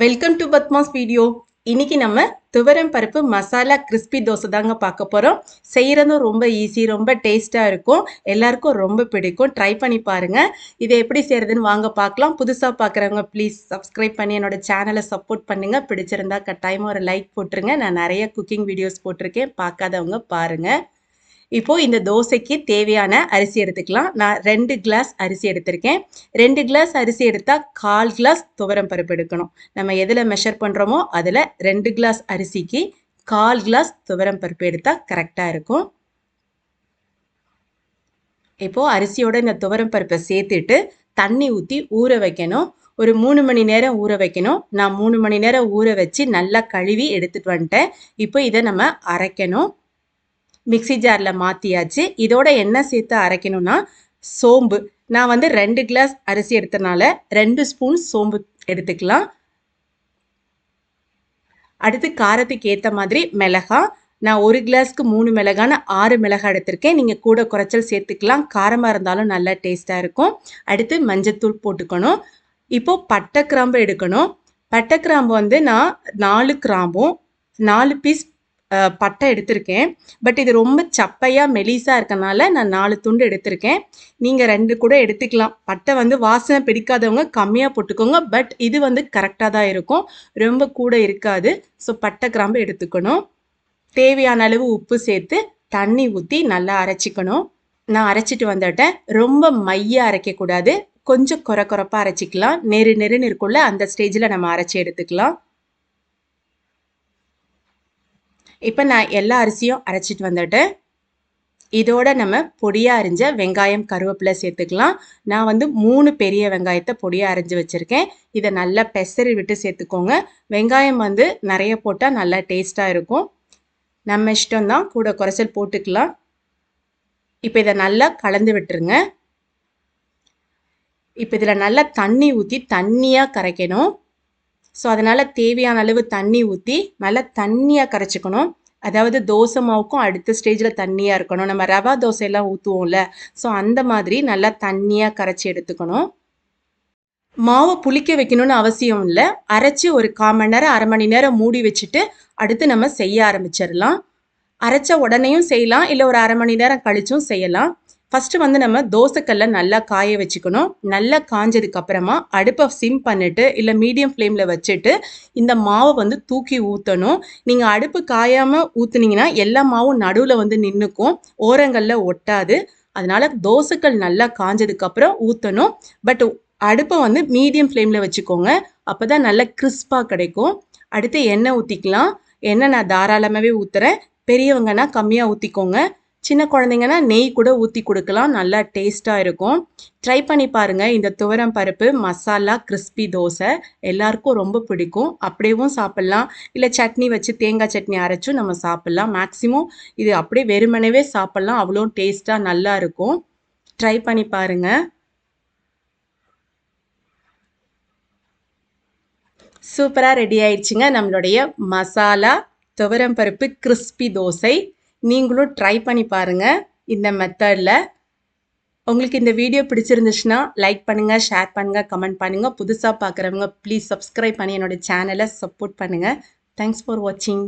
Welcome to Padma's video இன்னைக்கு நம்ம துவரம் பருப்பு மசாலா கிறிஸ்பி தோசை தாங்க பார்க்க போகிறோம் செய்கிறதும் ரொம்ப ஈஸி ரொம்ப டேஸ்ட்டாக இருக்கும். எல்லாருக்கும் ரொம்ப பிடிக்கும். ட்ரை பண்ணி பாருங்கள் இதை எப்படி செய்கிறதுன்னு வாங்க பார்க்கலாம். புதுசாக பார்க்குறவங்க ப்ளீஸ் சப்ஸ்கிரைப் பண்ணி என்னோட சேனலை சப்போர்ட் பண்ணுங்கள் பிடிச்சிருந்தா கட்டாயமாக ஒரு லைக் போட்டுருங்க. நான் நிறைய குக்கிங் வீடியோஸ் போட்டிருக்கேன். பார்க்காதவங்க பாருங்கள் இப்போ இந்த தோசைக்கு தேவையான அரிசி எடுத்துக்கலாம். நான் ரெண்டு கிளாஸ் அரிசி எடுத்திருக்கேன். ரெண்டு கிளாஸ் அரிசி எடுத்தால் கால் கிளாஸ் துவரம் பருப்பு எடுக்கணும். நம்ம எதில் மெஷர் பண்ணுறோமோ அதில் ரெண்டு கிளாஸ் அரிசிக்கு கால் கிளாஸ் துவரம் பருப்பு எடுத்தால் கரெக்டாக இருக்கும். இப்போது அரிசியோட இந்த துவரம் பருப்பை சேர்த்துட்டு தண்ணி ஊற்றி ஊற வைக்கணும். ஒரு மூணு மணி நேரம் ஊற வைக்கணும். நான் மூணு மணி நேரம் ஊற வச்சு நல்லா கழுவி எடுத்துகிட்டு வந்துட்டேன். இப்போ இதை நம்ம அரைக்கணும். மிக்சி ஜாரில் மாற்றியாச்சு இதோட என்ன சேர்த்து அரைக்கணும்னா சோம்பு. நான் வந்து ரெண்டு கிளாஸ் அரிசி எடுத்தனால ரெண்டு ஸ்பூன் சோம்பு எடுத்துக்கலாம். அடுத்து காரத்துக்கு ஏற்ற மாதிரி மிளகா. நான் ஒரு கிளாஸ்க்கு மூணு மிளகான ஆறு மிளகா எடுத்திருக்கேன். நீங்கள் கூட குறைச்சல் சேர்த்துக்கலாம். காரமாக இருந்தாலும் நல்லா டேஸ்ட்டாக இருக்கும். அடுத்து மஞ்சத்தூள் போட்டுக்கணும். இப்போது பட்டை கிராம்பு எடுக்கணும். பட்டை கிராம்பு வந்து நான் நாலு கிராம்பும் நாலு பீஸ் பட்டை எடுத்திருக்கேன். பட் இது ரொம்ப சப்பையாக மெலிசாக இருக்கனால நான் நாலு துண்டு எடுத்திருக்கேன். நீங்கள் ரெண்டு கூட எடுத்துக்கலாம். பட்டை வந்து வாசனை பிடிக்காதவங்க கம்மியாக போட்டுக்கோங்க. பட் இது வந்து கரெக்டாக தான் இருக்கும். ரொம்ப கூட இருக்காது. ஸோ பட்டை கிராம்பு எடுத்துக்கணும். தேவையான அளவு உப்பு சேர்த்து தண்ணி ஊற்றி நல்லா அரைச்சிக்கணும். நான் அரைச்சிட்டு வந்துட்டேன் ரொம்ப மைய அரைக்கக்கூடாது கொஞ்சம் குறை குறைப்பாக அரைச்சிக்கலாம். நெரு நெருன்னு இருக்குள்ள அந்த ஸ்டேஜில் நம்ம அரைச்சி எடுத்துக்கலாம். இப்போ நான் எல்லா அரிசியும் அரைச்சிட்டு வந்துட்டேன் இதோட நம்ம பொடியாக அரிஞ்ச வெங்காயம் கருவேப்பிலை சேர்த்துக்கலாம். நான் வந்து மூணு பெரிய வெங்காயத்தை பொடியாக அரிஞ்சு வச்சுருக்கேன். இதை நல்லா பெசரி விட்டு சேர்த்துக்கோங்க. வெங்காயம் வந்து நிறைய போட்டால் நல்லா டேஸ்ட்டாக இருக்கும். நம்ம இஷ்டம்தான் கூட குறைச்சல் போட்டுக்கலாம். இப்போ இதை நல்லா கலந்து விட்டுருங்க. இப்போ இதில் நல்லா தண்ணி ஊற்றி தண்ணியாக கரைக்கணும். ஸோ அதனால் தேவையான அளவு தண்ணி ஊற்றி நல்லா தண்ணியாக கரைச்சிக்கணும். அதாவது தோசை மாவுக்கும் அடுத்த ஸ்டேஜில் தண்ணியாக இருக்கணும். நம்ம ரவா தோசையெல்லாம் ஊற்றுவோம்ல ஸோ அந்த மாதிரி நல்லா தண்ணியாக கரைச்சி எடுத்துக்கணும். மாவை புளிக்க வைக்கணும்னு அவசியம் இல்லை. அரைச்சி ஒரு கால் மணி நேரம் அரை மணி நேரம் மூடி வச்சுட்டு அடுத்து நம்ம செய்ய ஆரம்பிச்சிடலாம். அரைச்ச உடனேயும் செய்யலாம். இல்லை ஒரு அரை மணி நேரம் கழிச்சும் செய்யலாம். ஃபஸ்ட்டு வந்து நம்ம தோசைக்கல்ல நல்லா காய வச்சுக்கணும். நல்லா காஞ்சதுக்கப்புறமா அடுப்பை சிம் பண்ணிட்டு இல்லை மீடியம் ஃப்ளேமில் வச்சுட்டு இந்த மாவை வந்து தூக்கி ஊற்றணும் நீங்கள் அடுப்பு காயாமல் ஊற்றுனீங்கன்னா எல்லா மாவும் நடுவில் வந்து நின்றுக்கும் ஓரங்களில் ஒட்டாது. அதனால் தோசைக்கல் நல்லா காஞ்சதுக்கப்புறம் ஊற்றணும் பட் அடுப்பை வந்து மீடியம் ஃப்ளேமில் வச்சுக்கோங்க. அப்போ தான் நல்லா கிறிஸ்பாக கிடைக்கும். அடுத்து எண்ணெய் ஊற்றிக்கலாம் எண்ணெய் நான் தாராளமாகவே ஊற்றுறேன் பெரியவங்கன்னா கம்மியாக ஊற்றிக்கோங்க சின்ன குழந்தைங்கன்னா நெய் கூட ஊற்றி கொடுக்கலாம். நல்லா டேஸ்ட்டாக இருக்கும். ட்ரை பண்ணி பாருங்கள் இந்த துவரம் பருப்பு மசாலா கிறிஸ்பி தோசை எல்லாருக்கும் ரொம்ப பிடிக்கும். அப்படியேவும் சாப்பிட்லாம். இல்லை சட்னி வச்சு தேங்காய் சட்னி அரைச்சும் நம்ம சாப்பிட்லாம். மேக்ஸிமம் இது அப்படியே வெறுமனவே சாப்பிட்லாம். அவ்வளோ டேஸ்ட்டாக நல்லா இருக்கும். ட்ரை பண்ணி பாருங்கள் சூப்பராக ரெடி ஆயிடுச்சுங்க. நம்மளுடைய மசாலா துவரம் பருப்பு கிறிஸ்பி தோசை. நீங்களும் ட்ரை பண்ணி பாருங்கள் இந்த மெத்தடில் உங்களுக்கு இந்த வீடியோ பிடிச்சிருந்துச்சுன்னா லைக் பண்ணுங்கள் ஷேர் பண்ணுங்கள் கமெண்ட் பண்ணுங்கள் புதுசாக பார்க்குறவங்க ப்ளீஸ் சப்ஸ்கிரைப் பண்ணி என்னோடய சேனலை சப்போர்ட் பண்ணுங்கள் தேங்க்ஸ் ஃபார் வாட்சிங்